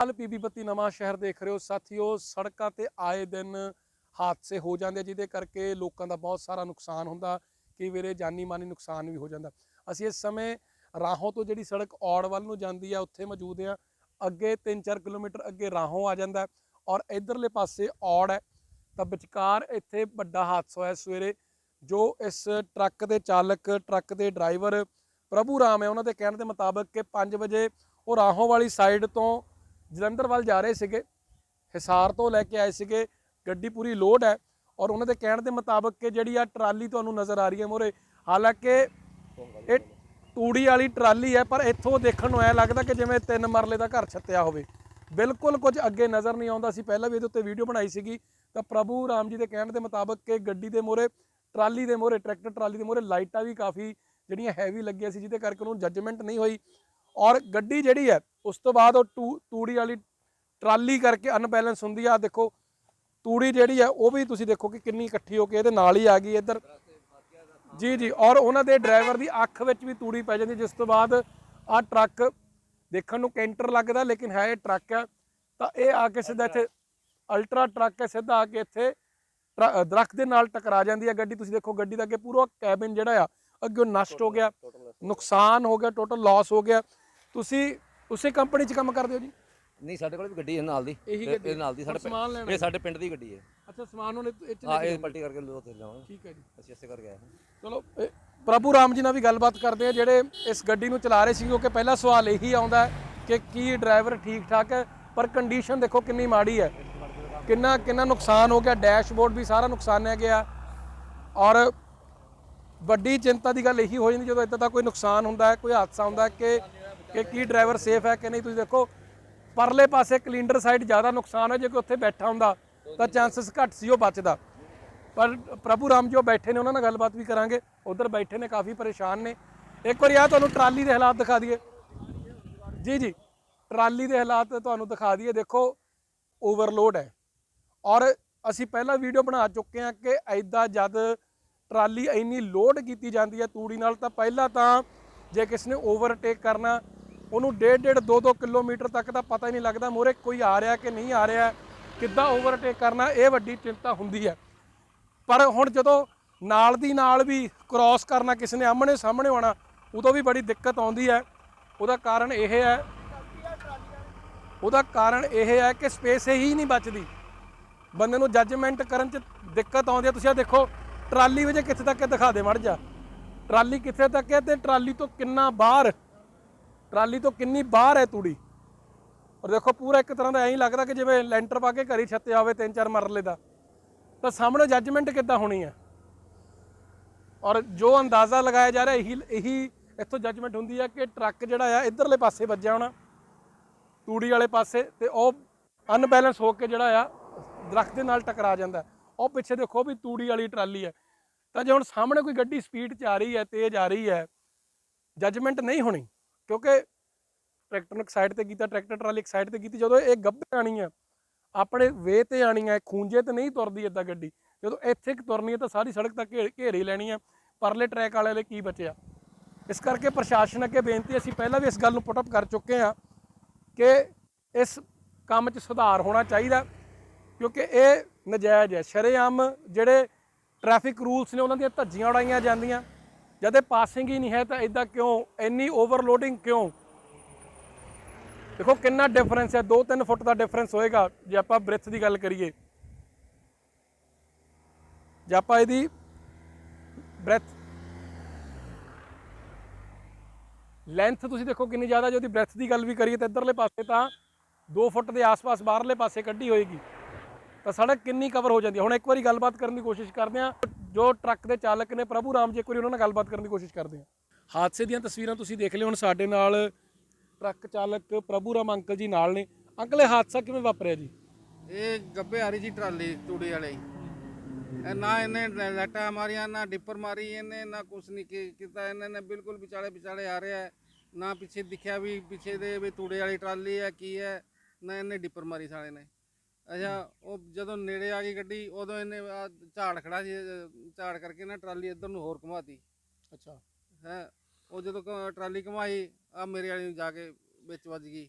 ਹਾਲ PB ਬੱਤੀ ਨਵਾਂ ਸ਼ਹਿਰ ਦੇਖ ਰਹੇ ਹੋ। ਸਾਥੀਓ, ਸੜਕਾਂ ਤੇ ਆਏ ਦਿਨ ਹਾਦਸੇ ਹੋ ਜਾਂਦੇ ਜਿਹਦੇ ਕਰਕੇ ਲੋਕਾਂ ਦਾ ਬਹੁਤ ਸਾਰਾ ਨੁਕਸਾਨ ਹੁੰਦਾ। ਕਈ ਵੇਰੇ ਜਾਨੀ ਮਾਨੀ ਨੁਕਸਾਨ ਵੀ ਹੋ ਜਾਂਦਾ। ਅਸੀਂ ਇਸ ਸਮੇਂ ਰਾਹੋਂ ਤੋਂ ਜਿਹੜੀ ਸੜਕ ਔੜ ਵੱਲ ਨੂੰ ਜਾਂਦੀ ਆ, ਉੱਥੇ ਮੌਜੂਦ ਆ। ਅੱਗੇ 3-4 ਕਿਲੋਮੀਟਰ ਅੱਗੇ ਰਾਹੋਂ ਆ ਜਾਂਦਾ ਔਰ ਇਧਰਲੇ ਪਾਸੇ ਔੜ ਹੈ। ਤਾਂ ਵਿਚਕਾਰ ਇੱਥੇ ਵੱਡਾ ਹਾਦਸਾ ਹੋਇਆ ਸਵੇਰੇ, ਜੋ ਇਸ ਟਰੱਕ ਦੇ ਚਾਲਕ, ਟਰੱਕ ਦੇ ਡਰਾਈਵਰ ਪ੍ਰਭੂ ਰਾਮ ਹੈ। ਉਹਨਾਂ ਦੇ ਕਹਿਣ ਦੇ ਮੁਤਾਬਕ ਕਿ 5 ਵਜੇ ਉਹ ਰਾਹੋਂ ਵਾਲੀ ਸਾਈਡ ਤੋਂ ਜਲੰਧਰ ਵੱਲ ਜਾ ਰਹੇ ਸੀਗੇ, ਹਿਸਾਰ ਤੋਂ ਲੈ ਕੇ ਆਏ ਸੀਗੇ, ਗੱਡੀ ਪੂਰੀ ਲੋਡ ਹੈ ਔਰ ਉਹਨਾਂ ਦੇ ਕਹਿਣ ਦੇ ਮੁਤਾਬਕ ਕਿ ਜਿਹੜੀ ਆ ਟਰਾਲੀ ਤੁਹਾਨੂੰ ਨਜ਼ਰ ਆ ਰਹੀ ਹੈ ਮੋਰੇ, ਹਾਲਾਂਕਿ ਇਹ ਤੂੜੀ ਵਾਲੀ ਟਰਾਲੀ ਹੈ, ਪਰ ਇੱਥੋਂ ਦੇਖਣ ਨੂੰ ਐ ਲੱਗਦਾ ਕਿ ਜਿਵੇਂ ਤਿੰਨ ਮਰਲੇ ਦਾ ਘਰ ਛੱਤਿਆ ਹੋਵੇ। ਬਿਲਕੁਲ ਕੁਝ ਅੱਗੇ ਨਜ਼ਰ ਨਹੀਂ ਆਉਂਦਾ ਸੀ, ਪਹਿਲਾਂ ਵੀ ਇਹਦੇ ਉੱਤੇ ਵੀਡੀਓ ਬਣਾਈ ਸੀਗੀ। ਤਾਂ ਪ੍ਰਭੂ ਰਾਮ ਜੀ ਦੇ ਕਹਿਣ ਦੇ ਮੁਤਾਬਕ ਕਿ ਗੱਡੀ ਦੇ ਮੋਰੇ, ਟਰਾਲੀ ਦੇ ਮੋਰੇ, ਟਰੈਕਟਰ ਟਰਾਲੀ ਦੇ ਮੋਰੇ ਲਾਈਟਾਂ ਵੀ ਕਾਫੀ ਜਿਹੜੀਆਂ ਹੈਵੀ ਲੱਗੀਆਂ ਸੀ, ਜਿਹਦੇ ਕਰਕੇ ਉਹਨੂੰ ਜੱਜਮੈਂਟ ਨਹੀਂ ਹੋਈ। ਔਰ ਗੱਡੀ ਜਿਹੜੀ ਹੈ ਉਸ ਤੋਂ ਬਾਅਦ ਉਹ ਟੂ- ਤੂੜੀ ਵਾਲੀ ਟਰਾਲੀ ਕਰਕੇ ਅਨਬੈਲੈਂਸ ਹੁੰਦੀ ਆ ਦੇਖੋ ਤੂੜੀ ਜਿਹੜੀ ਹੈ ਉਹ ਵੀ ਤੁਸੀਂ ਦੇਖੋ ਕਿ ਕਿੰਨੀ ਇਕੱਠੀ ਹੋ ਕੇ ਇਹਦੇ ਨਾਲ ਹੀ ਆ ਗਈ ਇੱਧਰ। ਜੀ ਜੀ ਔਰ ਉਹਨਾਂ ਦੇ ਡਰਾਈਵਰ ਦੀ ਅੱਖ ਵਿੱਚ ਵੀ ਤੂੜੀ ਪੈ ਜਾਂਦੀ ਜਿਸ ਤੋਂ ਬਾਅਦ ਆਹ ਟਰੱਕ ਦੇਖਣ ਨੂੰ ਕੈਂਟਰ ਲੱਗਦਾ ਲੇਕਿਨ ਹੈ ਇਹ ਟਰੱਕ ਹੈ ਤਾਂ ਇਹ ਆ ਕੇ ਸਿੱਧਾ ਇੱਥੇ ਅਲਟਰਾ ਟਰੱਕ ਹੈ ਸਿੱਧਾ ਆ ਕੇ ਇੱਥੇ ਦਰਖਤ ਦੇ ਨਾਲ ਟਕਰਾ ਜਾਂਦੀ ਹੈ ਗੱਡੀ। ਤੁਸੀਂ ਦੇਖੋ ਗੱਡੀ ਦਾ ਅੱਗੇ ਪੂਰਾ ਕੈਬਿਨ ਜਿਹੜਾ ਆ ਅੱਗੇ ਨਸ਼ਟ ਹੋ ਗਿਆ ਨੁਕਸਾਨ ਹੋ ਗਿਆ ਟੋਟਲ ਲਾਸ ਹੋ ਗਿਆ। ਤੁਸੀਂ ਉਸੇ ਕੰਪਨੀ 'ਚ ਕੰਮ ਕਰਦੇ ਹੋ ਜੀ? ਨਹੀਂ ਸਾਡੇ ਕੋਲ ਵੀ ਗੱਡੀ ਹੈ ਨਾਲ ਦੀ। ਇਹੀ ਗੱਡੀ? ਨਾਲ ਦੀ ਹੁਣ ਸਾਡੇ ਸਮਾਨ ਪਿੰਡ- ਲੈਣਾ ਇਹ ਸਾਡੇ ਪਿੰਡ ਦੀ ਗੱਡੀ ਹੈ। ਅੱਛਾ ਸਮਾਨ ਉਹਨੇ ਇਹ 'ਚ ਹਾਂ ਇਹ ਪਲਟੀ ਕਰਕੇ ਲੋ ਤੇ ਲਾਵਾਂਗੇ ਠੀਕ ਹੈ ਜੀ। ਅਸੀਂ ਇਸੇ ਕਰਕੇ ਆਏ ਹਾਂ। ਚਲੋ ਇਹ ਪ੍ਰਭੂ ਰਾਮ ਜੀ ਨਾਲ ਵੀ ਗੱਲਬਾਤ ਕਰਦੇ ਆ ਜਿਹੜੇ ਇਸ ਗੱਡੀ ਨੂੰ ਚਲਾ ਰਹੇ ਸੀ ਕਿਉਂਕਿ ਪਹਿਲਾ ਸਵਾਲ ਇਹੀ ਆਉਂਦਾ ਹੈ ਕਿ ਕੀ ਡਰਾਈਵਰ ਠੀਕ ਠਾਕ ਹੈ? ਪਰ ਕੰਡੀਸ਼ਨ ਦੇਖੋ ਕਿੰਨੀ ਮਾੜੀ ਹੈ। ਕਿੰਨਾ ਕਿੰਨਾ ਨੁਕਸਾਨ ਹੋ ਗਿਆ ਡੈਸ਼ਬੋਰਡ ਵੀ ਸਾਰਾ ਨੁਕਸਾਨਿਆ ਗਿਆ। ਔਰ ਵੱਡੀ ਚਿੰਤਾ ਦੀ ਗੱਲ ਇਹੀ ਹੋ ਜਾਂਦੀ ਜਦੋਂ ਇਦਾਂ ਦਾ ਕੋਈ ਨੁਕਸਾਨ ਹੁੰਦਾ ਹੈ ਕੋਈ ਹਾਦਸਾ ਹੁੰਦਾ ਹੈ ਕਿ ਕਿ ਕੀ ਡਰਾਈਵਰ ਸੇਫ ਹੈ ਕਿ ਨਹੀਂ ਤੁਸੀਂ ਦੇਖੋ, ਪਰਲੇ ਪਾਸੇ ਕਲਿੰਡਰ ਸਾਈਡ ਜ਼ਿਆਦਾ ਨੁਕਸਾਨ ਹੈ, ਜੇ ਕੋਈ ਉੱਥੇ ਬੈਠਾ ਹੁੰਦਾ, ਤਾਂ ਚਾਂਸਸ ਘੱਟ ਸੀ ਉਹ ਬਚਦਾ। ਪਰ ਪ੍ਰਭੂ ਰਾਮ ਜੋ ਬੈਠੇ ਨੇ, ਉਹਨਾਂ ਨਾਲ ਗੱਲਬਾਤ ਵੀ ਕਰਾਂਗੇ। ਉਧਰ ਬੈਠੇ ਨੇ, ਕਾਫੀ ਪਰੇਸ਼ਾਨ ਨੇ। ਇੱਕ ਵਾਰੀ ਆ ਤੁਹਾਨੂੰ ਟਰਾਲੀ ਦੇ ਹਾਲਾਤ ਦਿਖਾ ਦਈਏ। ਜੀ ਜੀ, ਟਰਾਲੀ ਦੇ ਹਾਲਾਤ ਤੁਹਾਨੂੰ ਦਿਖਾ ਦਈਏ। ਦੇਖੋ ਓਵਰਲੋਡ ਹੈ। ਔਰ ਅਸੀਂ ਪਹਿਲਾਂ ਵੀਡੀਓ ਬਣਾ ਚੁੱਕੇ ਹਾਂ ਕਿ ਐਦਾਂ ਜਦ ਟਰਾਲੀ ਇੰਨੀ ਲੋਡ ਕੀਤੀ ਜਾਂਦੀ ਹੈ ਤੂੜੀ ਨਾਲ, ਤਾਂ ਪਹਿਲਾਂ ਤਾਂ ਜੇ ਕਿਸ ਨੇ ਓਵਰਟੇਕ ਕਰਨਾ ਉਹਨੂੰ ਡੇਢ ਡੇਢ 2-2 ਕਿਲੋਮੀਟਰ ਤੱਕ ਦਾ ਪਤਾ ਹੀ ਨਹੀਂ ਲੱਗਦਾ ਮੋਰੇ ਕੋਈ ਆ ਰਿਹਾ ਕਿ ਨਹੀਂ ਆ ਰਿਹਾ, ਕਿੱਦਾਂ ਓਵਰਟੇਕ ਕਰਨਾ, ਇਹ ਵੱਡੀ ਚਿੰਤਾ ਹੁੰਦੀ ਹੈ। ਪਰ ਹੁਣ ਜਦੋਂ ਨਾਲ ਦੀ ਨਾਲ ਵੀ ਕ੍ਰਾਸ ਕਰਨਾ ਕਿਸੇ ਨੇ ਆਮਣੇ ਸਾਹਮਣੇ ਆਉਣਾ ਉਦੋਂ ਵੀ ਬੜੀ ਦਿੱਕਤ ਆਉਂਦੀ ਹੈ। ਉਹਦਾ ਕਾਰਨ ਇਹ ਹੈ, ਉਹਦਾ ਕਾਰਨ ਇਹ ਹੈ ਕਿ ਸਪੇਸ ਹੀ ਨਹੀਂ ਬਚਦੀ। ਬੰਦੇ ਨੂੰ ਜੱਜਮੈਂਟ ਕਰਨ 'ਚ ਦਿੱਕਤ ਆਉਂਦੀ ਹੈ। ਤੁਸੀਂ ਆ ਦੇਖੋ, ਟਰਾਲੀ ਵਿੱਚ ਕਿੱਥੇ ਤੱਕ ਦਿਖਾ ਦੇ, ਮੜ ਜਾ। ਟਰਾਲੀ ਕਿੱਥੇ ਤੱਕ ਹੈ ਤੇ ਟਰਾਲੀ ਤੋਂ ਕਿੰਨਾ ਬਾਹਰ ਟਰਾਲੀ ਤੋਂ ਕਿੰਨੀ ਬਾਹਰ ਹੈ ਤੂੜੀ? ਔਰ ਦੇਖੋ, ਪੂਰਾ ਇੱਕ ਤਰ੍ਹਾਂ ਦਾ ਐਂ ਲੱਗਦਾ ਕਿ ਜਿਵੇਂ ਲੈਂਟਰ ਪਾ ਕੇ ਘਰੀ ਛੱਤਿਆ ਹੋਵੇ ਤਿੰਨ ਚਾਰ ਮਰਲੇ ਦਾ। ਤਾਂ ਸਾਹਮਣੇ ਜੱਜਮੈਂਟ ਕਿੱਦਾਂ ਹੋਣੀ ਹੈ? ਔਰ ਜੋ ਅੰਦਾਜ਼ਾ ਲਗਾਇਆ ਜਾ ਰਿਹਾ, ਇਹੀ ਇਹੀ ਇੱਥੋਂ ਜੱਜਮੈਂਟ ਹੁੰਦੀ ਹੈ ਕਿ ਟਰੱਕ ਜਿਹੜਾ ਆ, ਇਧਰਲੇ ਪਾਸੇ ਵੱਜਿਆ ਹੋਣਾ, ਤੂੜੀ ਵਾਲੇ ਪਾਸੇ, ਤੇ ਉਹ ਅਨਬੈਲੈਂਸ ਹੋ ਕੇ ਜਿਹੜਾ ਆ, ਦਰਖਤ ਦੇ ਨਾਲ ਟਕਰਾ ਜਾਂਦਾ। ਉਹ ਪਿੱਛੇ ਦੇਖੋ ਵੀ ਤੂੜੀ ਵਾਲੀ ਟਰਾਲੀ ਹੈ। ਤਾਂ ਜੇ ਹੁਣ ਸਾਹਮਣੇ ਕੋਈ ਗੱਡੀ ਸਪੀਡ 'ਚ ਆ ਰਹੀ ਹੈ, ਤੇਜ਼ ਆ ਰਹੀ ਹੈ ਜੱਜਮੈਂਟ ਨਹੀਂ ਹੋਣੀ। ਕਿਉਂਕਿ ਟਰੈਕਟਰ ਨੂੰ ਇੱਕ ਸਾਈਡ ਤੇ ਕੀਤਾ, ਟਰੈਕਟਰ ਟਰਾਲੀ ਇੱਕ ਸਾਈਡ ਤੇ ਕੀਤੀ, ਜਦੋਂ ਇਹ ਗੱਭੇ ਆਣੀ ਆ, ਆਪਣੇ ਵੇ ਤੇ ਆਣੀ ਹੈ ਖੂੰਜੇ ਤੇ ਨਹੀਂ ਤੁਰਦੀ ਏਦਾਂ ਗੱਡੀ, ਜਦੋਂ ਇੱਥੇ ਕਿ ਤੁਰਨੀ ਹੈ ਤਾਂ ਸਾਰੀ ਸੜਕ ਤੱਕ ਘੇਰ ਘੇਰ ਲੈਣੀ ਹੈ ਪਰਲੇ ਟਰੈਕ ਵਾਲੇ ਲਈ ਕੀ ਬਚਿਆ? ਇਸ ਕਰਕੇ ਪ੍ਰਸ਼ਾਸਨ ਅੱਗੇ ਬੇਨਤੀ ਅਸੀਂ ਪਹਿਲਾਂ ਵੀ ਇਸ ਗੱਲ ਨੂੰ ਪੁੱਟ ਅਪ ਕਰ ਚੁੱਕੇ ਹਾਂ ਕਿ ਇਸ ਕੰਮ 'ਚ ਸੁਧਾਰ ਹੋਣਾ ਚਾਹੀਦਾ, ਕਿਉਂਕਿ ਇਹ ਨਜਾਇਜ਼ ਹੈ ਸ਼ਰੇਆਮ ਜਿਹੜੇ ਟ੍ਰੈਫਿਕ ਰੂਲਸ ਨੇ, ਉਹਨਾਂ ਦੀਆਂ ਧੱਜੀਆਂ ਉਡਾਈਆਂ ਜਾਂਦੀਆਂ। ਜਦ ਇਹ ਪਾਸਿੰਗ ਹੀ ਨਹੀਂ ਹੈ ਤਾਂ ਇਦਾਂ ਕਿਉਂ? ਇੰਨੀ ਓਵਰਲੋਡਿੰਗ ਕਿਉਂ? ਦੇਖੋ ਕਿੰਨਾ ਡਿਫਰੈਂਸ ਹੈ 2-3 ਫੁੱਟ ਦਾ ਡਿਫਰੈਂਸ ਹੋਏਗਾ, ਜੇ ਆਪਾਂ ਬ੍ਰੈਥ ਦੀ ਗੱਲ ਕਰੀਏ। ਜੇ ਆਪਾਂ ਇਹਦੀ ਬ੍ਰੈਥ ਲੈਂਥ ਤੁਸੀਂ ਦੇਖੋ ਕਿੰਨੀ ਜ਼ਿਆਦਾ, ਜੇ ਉਹਦੀ ਬ੍ਰੈਥ ਦੀ ਗੱਲ ਵੀ ਕਰੀਏ ਤਾਂ ਇੱਧਰਲੇ ਪਾਸੇ ਤਾਂ 2 ਫੁੱਟ ਦੇ ਆਸ-ਪਾਸ ਬਾਹਰਲੇ ਪਾਸੇ ਕੱਢੀ ਹੋਏਗੀ। ਤਾਂ ਸੜਕ ਕਿੰਨੀ ਕਵਰ ਹੋ ਜਾਂਦੀ ਹੈ? ਹੁਣ ਇੱਕ ਵਾਰੀ ਗੱਲਬਾਤ ਕਰਨ ਦੀ ਕੋਸ਼ਿਸ਼ ਕਰਦੇ ਹਾਂ। ਜੋ ਟਰੱਕ ਦੇ ਚਾਲਕ ਨੇ ਪ੍ਰਭੂ ਰਾਮ ਜੀ, ਇੱਕ ਵਾਰੀ ਉਹਨਾਂ ਨਾਲ ਗੱਲਬਾਤ ਕਰਨ ਦੀ ਕੋਸ਼ਿਸ਼ ਕਰਦੇ ਹਾਂ। ਹਾਦਸੇ ਦੀਆਂ ਤਸਵੀਰਾਂ ਤੁਸੀਂ ਦੇਖ ਲਿਓ। ਹੁਣ ਸਾਡੇ ਨਾਲ ਟਰੱਕ ਚਾਲਕ ਪ੍ਰਭੂ ਰਾਮ ਅੰਕਲ ਜੀ ਨਾਲ ਨੇ। ਅੰਕਲ, ਇਹ ਹਾਦਸਾ ਕਿਵੇਂ ਵਾਪਰਿਆ ਜੀ? ਇਹ ਗੱਬੇ ਆ ਰਹੀ ਸੀ ਟਰਾਲੀ ਤੂੜੀ ਵਾਲੇ। ਇਹ ਨਾ ਇਹਨੇ ਲ- ਮਾਰੀਆਂ, ਨਾ ਡਿੱਪਰ ਮਾਰੀ ਇਹਨੇ, ਨਾ ਕੁਛ ਨਹੀਂ ਕੀ- ਕੀਤਾ ਇਹਨੇ। ਨੇ ਬਿਲਕੁਲ ਵਿਚਾਲੇ ਵਿਚਾਲੇ ਆ ਰਿਹਾ ਹੈ। ਨਾ ਪਿੱਛੇ ਦਿਖਿਆ ਵੀ ਪਿੱਛੇ ਦੇ ਵੀ ਤੂੜੇ ਵਾਲੀ ਟਰਾਲੀ ਹੈ, ਕੀ ਹੈ। ਨਾ ਇਹਨੇ ਡਿੱਪਰ ਮਾਰੀ ਸਾਲੇ ਨੇ। ਅੱਛਾ ਉਹ ਜਦੋਂ ਨੇੜੇ ਆ ਗਈ ਗੱਡੀ ਉਦੋਂ ਇਹਨੇ ਆਹ ਝਾੜ ਖੜਾ ਸੀ ਅਹ ਝਾੜ ਕਰਕੇ ਨਾ ਟਰਾਲੀ ਇੱਧਰ ਨੂੰ ਹੋਰ ਘੁਮਾਤੀ। ਅੱਛਾ। ਹੈ ਉਹ ਜਦੋਂ ਟਰਾਲੀ ਘੁਮਾਈ ਆ ਮੇਰੇ ਵਾਲੀ ਨੂੰ ਜਾ ਕੇ ਵਿੱਚ ਵੱਜ ਗਈ।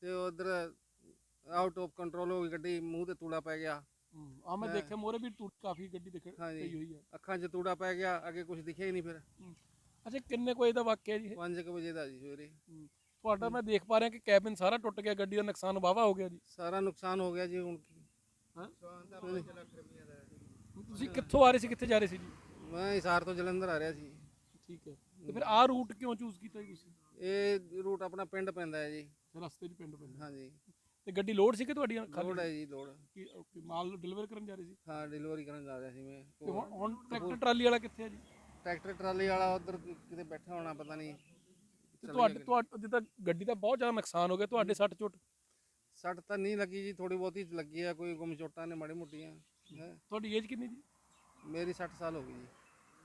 ਤੇ ਉਧਰ ਆਊਟ ਆਫ ਕੰਟਰੋਲ ਹੋ ਗਈ ਗੱਡੀ ਮੂੰਹ ਤੇ ਤੂੜਾ ਪੈ ਗਿਆ। ਆ ਮੈਂ ਦੇਖਿਆ ਮੋਰੇ ਵੀ ਟੂ ਕਾਫੀ ਗੱਡੀ ਦਿਖ ਹਾਂਜੀ। ਪਈ ਹੋਈ ਹੈ ਅੱਖਾਂ 'ਚ ਤੂੜਾ ਪੈ ਗਿਆ ਅੱਗੇ ਕੁਝ ਦਿਖਿਆ ਹੀ ਨਹੀਂ ਫਿਰ। ਅੱਛਾ ਕਿੰਨੇ ਕੋਈ ਦਾ ਵਾਕਿਆ ਜੀ ਇਹ? 5 ਵਜੇ ਦਾ ਜੀ ਸਵੇਰੇ। ਤੁਹਾਡਾ ਮੈਂ ਦੇਖ ਪਾ ਰਿਹਾ ਕਿ ਕੈਬਿਨ ਸਾਰਾ ਟੁੱਟ ਗਿਆ ਗੱਡੀ ਦਾ ਨੁਕਸਾਨ ਵਾਵਾ ਹੋ ਗਿਆ ਜੀ। ਸਾਰਾ ਨੁਕਸਾਨ ਹੋ ਗਿਆ ਜੀ ਹੁਣ ਕੀ। ਹਾਂ? ਤੁਸੀਂ ਕਿੱਥੋਂ ਆ ਰਹੇ ਸੀ ਕਿੱਥੇ ਜਾ ਰਹੇ ਸੀ ਜੀ? ਮੈਂ ਹਿਸਾਰ ਤੋਂ ਜਲੰਧਰ ਆ ਰਿਹਾ ਸੀ। ਠੀਕ ਹੈ। ਤੇ ਫਿਰ ਆਹ ਰੂਟ ਕਿਉਂ ਚੂਜ਼ ਕੀਤਾ ਜੀ ਤੁਸੀਂ? ਇਹ ਰੂਟ ਆਪਣਾ ਪਿੰਡ ਪੈਂਦਾ ਹੈ ਜੀ। ਰਸਤੇ 'ਚ ਪਿੰਡ ਪੈਂਦਾ। ਹਾਂਜੀ। ਤੇ ਗੱਡੀ ਲੋਡ ਸੀ ਕਿ ਤੁਹਾਡੀਆਂ ਖਾਲੀ? ਲੋੜ ਹੈ ਜੀ ਲੋੜ ਕੀ ਓਕੇ ਮਾਲ ਡਿਲੀਵਰ ਕਰਨ ਜਾ ਰਹੇ ਸੀ? ਹਾਂ ਡਿਲੀਵਰੀ ਕਰਨ ਜਾ ਰਿਹਾ ਸੀ ਮੈਂ। ਤੇ ਹੁਣ ਹੁਣ ਟਰੈਕਟਰ ਟਰਾਲੀ ਵਾਲਾ ਕਿੱਥੇ ਹੈ ਜੀ? ਟਰੈਕਟਰ ਟਰਾਲੀ ਵਾਲਾ ਉਧਰ ਕਿਤੇ ਬੈਠਾ ਹੋਣਾ ਪਤਾ ਨਹੀਂ। ਤੇ ਤੁਹਾਡੇ ਤੁਹਾਡੇ ਜਿੱਦਾਂ ਗੱਡੀ ਦਾ ਬਹੁਤ ਜ਼ਿਆਦਾ ਨੁਕਸਾਨ ਹੋ ਗਿਆ ਤੁਹਾਡੇ ਸੱਟ ਚੋਟ। ਸੱਟ ਤਾਂ ਨਹੀਂ ਲੱਗੀ ਜੀ ਥੋੜੀ ਬਹੁਤੀ ਲੱਗੀ ਆ ਕੋਈ ਗੁੰਮ ਚੋਟਾਂ ਨੇ ਮਾੜੀ ਮੋਟੀਆਂ। ਤੁਹਾਡੀ ਏਜ ਕਿੰਨੀ ਜੀ? ਮੇਰੀ 60 ਸਾਲ ਹੋ ਗਈ ਜੀ।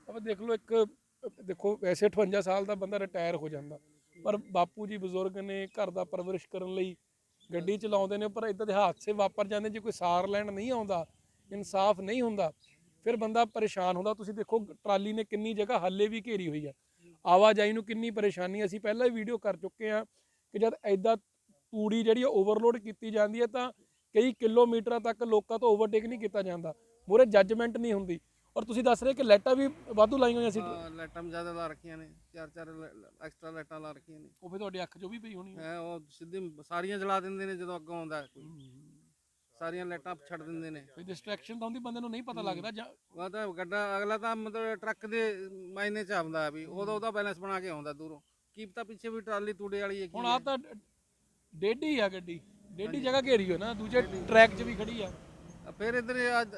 ਆਪਾਂ ਦੇਖ ਲਓ ਇੱਕ ਦੇਖੋ ਵੈਸੇ 58 ਸਾਲ ਦਾ ਬੰਦਾ ਰਿਟਾਇਰ ਹੋ ਜਾਂਦਾ ਪਰ ਬਾਪੂ ਜੀ ਬਜ਼ੁਰਗ ਨੇ ਘਰ ਦਾ ਪਰਵਰਿਸ਼ ਕਰਨ ਲਈ ਗੱਡੀ ਚਲਾਉਂਦੇ ਨੇ ਪਰ ਇਦਾਂ ਦੇ ਹਾਦਸੇ ਵਾਪਰ ਜਾਂਦੇ ਜੇ ਕੋਈ ਸਾਰ ਲੈਣ ਨਹੀਂ ਆਉਂਦਾ ਇਨਸਾਫ ਨਹੀਂ ਹੁੰਦਾ ਫਿਰ ਬੰਦਾ ਪਰੇਸ਼ਾਨ ਹੁੰਦਾ। ਤੁਸੀਂ ਦੇਖੋ ਟਰਾਲੀ ਨੇ ਕਿੰਨੀ ਜਗ੍ਹਾ ਹੱਲੇ ਵੀ ਘੇਰੀ ਹੋਈ ਆ। ਆਵਾਜਾਈ ਨੂੰ ਕਿੰਨੀ ਪਰੇਸ਼ਾਨੀ ਅਸੀਂ ਪਹਿਲਾਂ ਹੀ ਵੀਡੀਓ ਕਰ ਚੁੱਕੇ ਆ ਕਿ ਜਦ ਐਦਾਂ ਤੂੜੀ ਜਿਹੜੀ ਓਵਰਲੋਡ ਕੀਤੀ ਜਾਂਦੀ ਹੈ ਤਾਂ ਕਈ ਕਿਲੋਮੀਟਰਾਂ ਤੱਕ ਲੋਕਾਂ ਤੋਂ ਓਵਰਟੇਕ ਨਹੀਂ ਕੀਤਾ ਜਾਂਦਾ। ਮੂਹਰੇ ਜੱਜਮੈਂਟ ਨਹੀਂ ਹੁੰਦੀ। ਔਰ ਤੁਸੀਂ ਦੱਸ ਰਹੇ ਕਿ ਲਾਈਟਾਂ ਵੀ ਵਾਧੂ ਲਾਈਆਂ ਹੋਈਆਂ ਸੀ। ਲਾਈਟਾਂ ਜ਼ਿਆਦਾ ਲਾ ਰੱਖੀਆਂ ਨੇ। ਚਾਰ ਚਾਰ ਐਕਸਟਰਾ ਲਾਈਟਾਂ ਲਾ ਰੱਖੀਆਂ ਨੇ। ਉਹ ਫਿਰ ਤੁਹਾਡੀ ਅੱਖ 'ਚੋਂ ਵੀ ਪਈ ਹੋਣੀ ਹੈ ਹੈ ਉਹ ਸਿੱਧੀ ਸਾਰੀਆਂ ਜਲਾ ਦਿੰਦੇ ਨੇ ਜਦੋਂ ਅੱਗੋਂ ਆਉਂਦਾ ਕੋਈ। ਸਾਰੀਆਂ ਲਾਈਟਾਂ ਛੱਡ ਦਿੰਦੇ ਨੇ। ਕੋਈ ਡਿਸਟਰੈਕਸ਼ਨ ਤਾਂ ਹੁੰਦੀ ਬੰਦੇ ਨੂੰ ਨਹੀਂ ਪਤਾ ਲੱਗਦਾ ਜਾਂ ਉਹ ਤਾਂ ਗੱਡਾ ਅਗਲਾ ਤਾਂ ਮਤਲਬ ਟਰੱਕ ਦੇ ਮਾਇਨੇ ਚ ਆਉਂਦਾ ਵੀ ਉਹਦਾ ਉਹਦਾ ਬੈਲੈਂਸ ਬਣਾ ਕੇ ਆਉਂਦਾ ਦੂਰੋਂ। ਕੀ ਪਤਾ ਪਿੱਛੇ ਵੀ ਟਰਾਲੀ ਤੂੜੇ ਵਾਲੀ ਹੈ ਕੀ ਹੁਣ ਆ ਤਾਂ ਡੇਢੀ ਆ ਗੱਡੀ। ਡੇਢੀ ਜਗ੍ਹਾ ਘੇਰੀ ਹੋ ਨਾ ਦੂਜੇ ਟਰੈਕ 'ਚ ਵੀ ਖੜੀ ਆ। ਫਿਰ ਇੱਧਰ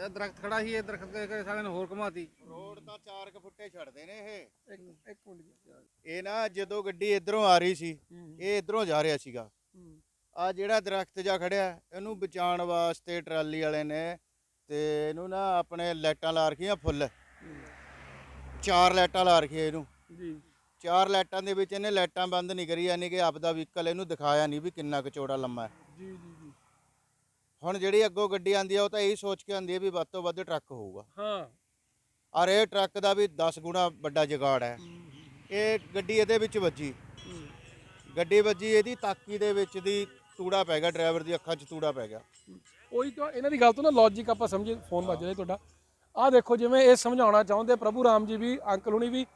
ਦਰਖਤ ਖੜਾ ਸੀ ਇਹ ਦਰਖਤ ਦੇ ਕੇ ਸਾਲਿਆਂ ਨੇ ਹੋਰ ਘਮਾਤੀ। ਰੋਡ ਤਾਂ 4 ਕੁ ਫੁੱਟੇ ਛੱਡਦੇ ਨੇ ਇਹ। ਇੱਕ ਇੱਕ ਮਿੰਟ ਇਹ ਨਾ ਜਦੋਂ ਗੱਡੀ ਇਧਰੋਂ ਆ ਰਹੀ ਸੀ ਇਹ ਇਧਰੋਂ ਜਾ ਰਿਹਾ ਸੀਗਾ। ਆ ਜਿਹੜਾ ਦਰਖਤ ਜਾ ਖੜਿਆ ਇਹਨੂੰ ਬਚਾਉਣ ਵਾਸਤੇ ਟਰਾਲੀ ਵਾਲੇ ਨੇ ਤੇ ਇਹਨੂੰ ਨਾ ਆਪਣੇ ਲਾਈਟਾਂ ਲਾ ਰੱਖੀਆਂ ਫੁੱਲ। ਚਾਰ ਲਾਈਟਾਂ ਲਾ ਰੱਖੀਆਂ ਇਹਨੂੰ। ਜੀ। ਚਾਰ ਲਾਈਟਾਂ ਦੇ ਵਿੱਚ ਇਹਨੇ ਲਾਈਟਾਂ ਬੰਦ ਨਹੀਂ ਕਰੀ ਯਾਨੀ ਕਿ ਆਪਦਾ ਵਹੀਕਲ ਇਹਨੂੰ ਦਿਖਾਇਆ ਨਹੀਂ ਵੀ ਕਿੰਨਾ ਕੁ ਚੌੜਾ ਲੰਮਾ ਹੈ। ਜੀ ਜੀ ਜੀ। ਹੁਣ ਜਿਹੜੀ ਅੱਗੋਂ ਗੱਡੀ ਆਂਦੀ ਆ ਉਹ ਤਾਂ ਇਹੀ ਸੋਚ ਕੇ ਆਂਦੀ ਹੈ ਵੀ ਵੱਧ ਤੋਂ ਵੱਧ ਟਰੱਕ ਹੋਊਗਾ। ਹਾਂ। ਔਰ ਇਹ ਟਰੱਕ ਦਾ ਵੀ 10 ਗੁਣਾ ਵੱਡਾ ਜਗਾੜ ਹੈ। ਇਹ ਗੱਡੀ ਇਹਦੇ ਵਿੱਚ ਵੱਜੀ। ਗੱਡੀ ਵੱਜੀ ਇਹਦੀ ਤਾਕੀ ਦੇ ਵਿੱਚ ਦੀ ਤੂੜਾ ਪੈ ਗਿਆ, ਡਰਾਈਵਰ ਦੀ ਅੱਖਾਂ 'ਚ ਤੂੜਾ ਪੈ ਗਿਆ। ਉਹੀ ਤਾਂ ਇਹਨਾਂ ਦੀ ਗੱਲ ਤੋਂ ਨਾ ਲੌਜੀਕ ਆਪਾਂ ਸਮਝੇ ਫੋਨ ਵੱਜ ਰਿਹਾ ਤੁਹਾਡਾ। ਆਹ ਦੇਖੋ ਜਿਵੇਂ ਇਹ ਸਮਝਾਉਣਾ ਚਾਹੁੰਦੇ, ਪ੍ਰਭੂ ਰਾਮ ਜੀ ਵੀ, ਅੰਕਲ ਹੁਣੀ ਵੀ,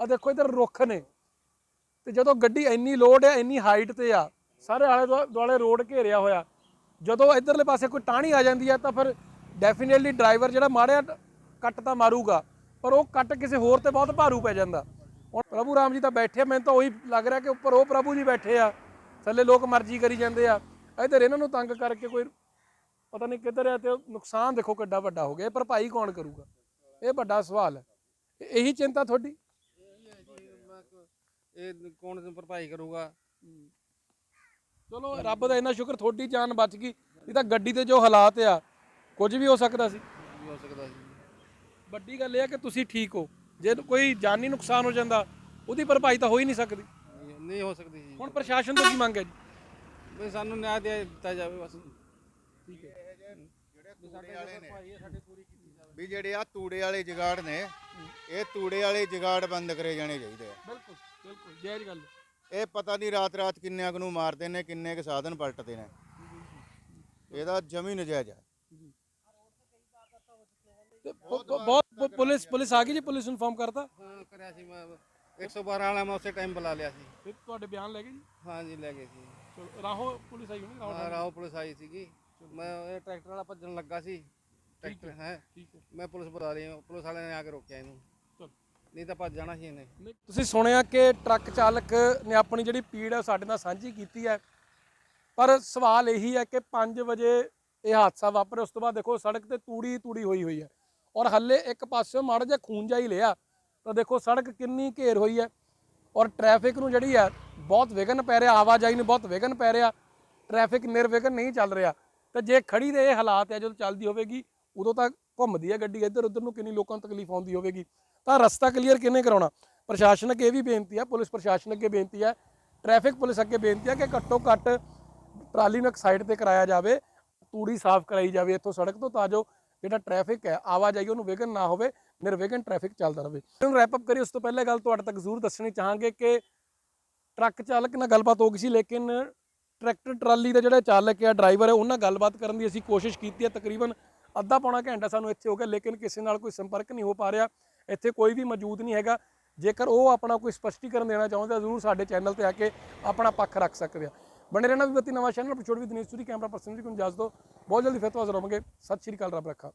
ਆਹ ਦੇਖੋ ਇਧਰ ਰੁੱਖ ਨੇ। ਤੇ ਜਦੋਂ ਗੱਡੀ ਇੰਨੀ ਲੋਡ ਹੈ ਇੰਨੀ ਹਾਈਟ ਤੇ ਆ, ਸਾਰੇ ਆਲੇ ਦੁਆ- ਦੁਆਲੇ ਰੋਡ ਘੇਰਿਆ ਹੋਇਆ, ਜਦੋਂ ਇਧਰਲੇ ਪਾਸੇ ਕੋਈ ਟਾਹਣੀ ਆ ਜਾਂਦੀ ਆ, ਤਾਂ ਫਿਰ ਡੈਫੀਨਿਟਲੀ ਡਰਾਈਵਰ ਜਿਹੜਾ ਮਾੜਿਆ ਕੱਟ ਤਾਂ ਮਾਰੂਗਾ, ਪਰ ਉਹ ਕੱਟ ਕਿਸੇ ਹੋਰ ਤੇ ਬਹੁਤ ਭਾਰੂ ਪੈ ਜਾਂਦਾ। ਹੁਣ ਪ੍ਰਭੂ ਰਾਮ ਜੀ ਤਾਂ ਬੈਠੇ ਮੈਨੂੰ ਤਾਂ ਉਹੀ ਲੱਗ ਰਿਹਾ ਕਿ ਉੱਪਰ ਉਹ ਪ੍ਰਭੂ ਜੀ ਬੈਠੇ ਆ। ਥੱਲੇ ਲੋਕ ਮਰਜ਼ੀ ਕਰੀ ਜਾਂਦੇ ਆ। ਇਧਰ ਇਹਨਾਂ ਨੂੰ ਤੰਗ ਕਰਕੇ ਕੋਈ ਪਤਾ ਨਹੀਂ ਕਿੱਧਰ ਹੈ ਤੇ ਨੁਕਸਾਨ ਦੇਖੋ ਕਿੱਡਾ ਵੱਡਾ ਹੋ ਗਿਆ। ਇਹ ਭਰਪਾਈ ਕੌਣ ਕਰੂਗਾ? ਇਹ ਵੱਡਾ ਸਵਾਲ ਹੈ। ਇਹ- ਇਹੀ ਚਿੰਤਾ ਤੁਹਾਡੀ? ਇਹ ਕੌਣ ਭਰਪਾਈ ਕਰੂਗਾ? ਚਲੋ ਰੱਬ ਦਾ ਇੰਨਾ ਸ਼ੁਕਰ ਤੁਹਾਡੀ ਜਾਨ ਬਚ ਗਈ। ਨਹੀਂ ਤਾਂ ਗੱਡੀ ਦੇ ਜੋ ਹਾਲਾਤ ਆ ਕੁਝ ਵੀ ਹੋ ਸਕਦਾ ਸੀ। ਹੋ ਸਕਦਾ ਸੀ। ਵੱਡੀ ਗੱਲ ਇਹ ਹੈ ਕਿ ਤੁਸੀਂ ਠੀਕ ਹੋ। ਜੇ ਕੋਈ ਜਾਨੀ ਨੁਕਸਾਨ ਹੋ ਜਾਂਦਾ ਉਹਦੀ ਭਰਪਾਈ ਤਾਂ ਹੋ ਹੀ ਨਹੀਂ ਸਕਦੀ। ਨਹੀਂ- ਹੋ ਸਕਦੀ ਜੀ। ਹੁਣ ਪ੍ਰਸ਼ਾਸਨ ਤੋਂ ਕੀ ਮੰਗ ਹੈ ਜੀ? ਵੀ ਸਾਨੂੰ ਨਿਆਂ ਦੇ ਦਿੱਤਾ ਜਾਵੇ ਬਸ। ਠੀਕ ਹੈ। ਤੂੜੇ ਵਾਲੇ ਨੇ ਵੀ ਜਿਹੜੇ ਆ ਤੂੜੇ ਵਾਲੇ ਜਗਾੜ ਨੇ ਇਹ ਤੂੜੇ ਵਾਲੇ ਜਗਾੜ ਬੰਦ ਕਰੇ ਜਾਣੇ ਚਾਹੀਦੇ ਆ। ਬਿਲਕੁਲ ਬਿਲਕੁਲ ਜਾਇਜ਼ ਗੱਲ। ਇਹ ਪਤਾ ਨਹੀਂ ਰਾਤ ਰਾਤ ਕਿੰਨਿਆਂ ਕੁ ਨੂੰ ਮਾਰਦੇ ਨੇ ਕਿੰਨੇ ਕੁ ਸਾਧਨ ਪਲਟਦੇ ਨੇ। ਇਹਦਾ ਜਮੀ ਨਜਾਇਜ਼ ਆ। ਬਹੁਤ ਪੁਲਿਸ ਪੁਲਿਸ ਆ ਗਈ ਜੀ ਪੁਲਿਸ ਨੂੰ ਇਨਫਾਰਮ ਕਰਤਾ? ਹਾਂ ਕਰਿਆ ਸੀ ਮੈਂ। 112 ਵਾਲਾ ਮੈਂ ਉਸੇ ਟਾਈਮ ਬੁਲਾ ਲਿਆ ਸੀ। ਫਿਰ ਤੁਹਾਡੇ ਬਿਆਨ ਲੈ ਗਏ ਜੀ? ਹਾਂ ਜੀ ਲੈ ਗਏ ਸੀ। ਚਲੋ ਰਾਹੋ ਪੁਲਿਸ ਆਈ ਹੋਣੀ ਰਾਹੋ ਹਾਂ ਰਾਓ ਪੁਲਿਸ ਆਈ ਸੀਗੀ। ਮੈਂ ਇਹ ਟਰੈਕਟਰ ਵਾਲਾ ਭੱਜਣ ਲੱਗਾ ਸੀ। ਟਰੈਕਟਰ ਹੈ? ਠੀਕ ਹੈ। ਮੈਂ ਪੁਲਿਸ ਬੁਲਾ ਲਈ ਪੁਲਿਸ ਵਾਲਿਆਂ ਨੇ ਆ ਕੇ ਰੋਕਿਆ ਇਹਨੂੰ। ਨਹੀਂ ਤਾਂ ਭੱਜ ਜਾਣਾ ਸੀ ਇਹਨੇ। ਤੁਸੀਂ ਸੁਣਿਆ ਕਿ ਟਰੱਕ ਚਾਲਕ ਨੇ ਆਪਣੀ ਜਿਹੜੀ ਪੀੜ ਹੈ ਸਾਡੇ ਨਾਲ ਸਾਂਝੀ ਕੀਤੀ ਹੈ। ਪਰ ਸਵਾਲ ਇਹੀ ਹੈ ਕਿ 5 ਵਜੇ ਇਹ ਹਾਦਸਾ ਵਾਪਰਿਆ ਉਸ ਤੋਂ ਬਾਅਦ ਦੇਖੋ ਸੜਕ ਤੇ ਤੂੜੀ ਤੂੜੀ ਹੋਈ ਹੋਈ ਹੈ। ਔਰ ਹੱਲੇ ਇੱਕ ਪਾਸਿਓਂ ਮਾੜਾ ਜਿਹਾ ਖੂਨ ਜਿਹਾ ਹੀ ਲਿਆ। ਤਾਂ ਦੇਖੋ ਸੜਕ ਕਿੰਨੀ ਘੇਰ ਹੋਈ ਹੈ ਔਰ ਟ੍ਰੈਫਿਕ ਨੂੰ ਜਿਹੜੀ ਹੈ ਬਹੁਤ ਵਿਘਨ ਪੈ ਰਿਹਾ, ਆਵਾਜਾਈ ਨੂੰ ਬਹੁਤ ਵਿਘਨ ਪੈ ਰਿਹਾ ਟ੍ਰੈਫਿਕ ਨਿਰਵਿਘਨ ਨਹੀਂ ਚੱਲ ਰਿਹਾ। ਤਾਂ ਜੇ ਖੜੀ ਦੇ ਇਹ ਹਾਲਾਤ ਹੈ, ਜਦੋਂ ਚੱਲਦੀ ਹੋਵੇਗੀ, ਉਦੋਂ ਤਾਂ ਘੁੰਮਦੀ ਹੈ ਗੱਡੀ ਇੱਧਰ ਉੱਧਰ ਨੂੰ, ਕਿੰਨੀ ਲੋਕਾਂ ਨੂੰ ਤਕਲੀਫ ਆਉਂਦੀ ਹੋਵੇਗੀ। ਤਾਂ ਰਸਤਾ ਕਲੀਅਰ ਕਿਹਨੇ ਕਰਾਉਣਾ? ਪ੍ਰਸ਼ਾਸਨ ਅੱਗੇ ਇਹ ਵੀ ਬੇਨਤੀ ਹੈ, ਪੁਲਿਸ ਪ੍ਰਸ਼ਾਸਨ ਅੱਗੇ ਬੇਨਤੀ ਹੈ ਟ੍ਰੈਫਿਕ ਪੁਲਿਸ ਅੱਗੇ ਬੇਨਤੀ ਹੈ ਕਿ ਘੱਟੋ ਘੱਟ ਟਰਾਲੀ ਨੂੰ ਇੱਕ ਸਾਈਡ ਤੇ ਕਰਾਇਆ ਜਾਵੇ, ਤੂੜੀ ਸਾਫ਼ ਕਰਾਈ ਜਾਵੇ ਇੱਥੋਂ ਸੜਕ ਤੋਂ, ਤਾਂ ਜੋ ਜਿਹੜਾ ਟ੍ਰੈਫਿਕ ਹੈ, ਆਵਾਜਾਈ ਉਹਨੂੰ ਵਿਘਨ ਨਾ ਹੋਵੇ। ਨਿਰਵਿਘਨ ਟ੍ਰੈਫਿਕ ਚੱਲਦਾ ਰਹੇ। ਇਹਨੂੰ ਰੈਪ ਅਪ ਕਰੀ, ਉਸ ਤੋਂ ਪਹਿਲੇ ਗੱਲ ਤੁਹਾਡੇ ਤੱਕ ਜ਼ਰੂਰ ਦੱਸਣੀ ਚਾਹਾਂਗੇ ਕਿ ਟਰੱਕ ਚਾਲਕ ਨਾਲ ਗੱਲਬਾਤ ਹੋ ਗਈ ਸੀ, ਲੇਕਿਨ ਟਰੈਕਟਰ ਟਰਾਲੀ ਦਾ ਜਿਹੜਾ ਚਾਲਕ ਹੈ ਡਰਾਈਵਰ ਹੈ ਉਹਨਾਂ ਗੱਲਬਾਤ ਕਰਨ ਦੀ ਅਸੀਂ ਕੋਸ਼ਿਸ਼ ਕੀਤੀ ਹੈ। ਤਕਰੀਬਨ ਅੱਧਾ ਪੌਣਾ ਘੰਟਾ ਸਾਨੂੰ ਇੱਥੇ ਹੋ ਗਿਆ, ਲੇਕਿਨ ਕਿਸੇ ਨਾਲ ਕੋਈ ਸੰਪਰਕ ਨਹੀਂ ਹੋ ਪਾ ਰਿਹਾ। ਇੱਥੇ ਕੋਈ ਵੀ ਮੌਜੂਦ ਨਹੀਂ ਹੈਗਾ। ਜੇਕਰ ਉਹ ਆਪਣਾ ਕੋਈ ਸਪਸ਼ਟੀਕਰਨ ਦੇਣਾ ਚਾਹੁੰਦੇ ਆ ਜ਼ਰੂਰ ਸਾਡੇ ਚੈਨਲ ਤੇ ਆ ਕੇ ਆਪਣਾ ਪੱਖ ਰੱਖ ਸਕਦੇ ਆ। ਬਣੇ ਰਹਿਣਾ ਵੀ ਬੱਤੀ ਨਵਾਂ ਚੈਨਲ ਪਿਛੋੜ ਵੀ ਦਿਨੇਸ਼ ਸੂਰੀ, ਕੈਮਰਾ ਪਰਸਨ ਜੀ ਨੂੰ ਇਜਾਜ਼ਤ ਦਿਓ। ਬਹੁਤ ਜਲਦੀ ਫਿਰ ਤੋਂ ਹਾਜ਼ਰ ਹੋਵਾਂਗੇ। ਸਤਿ ਸ਼੍ਰੀ ਅਕਾਲ, ਰੱਬ ਰੱਖਾ।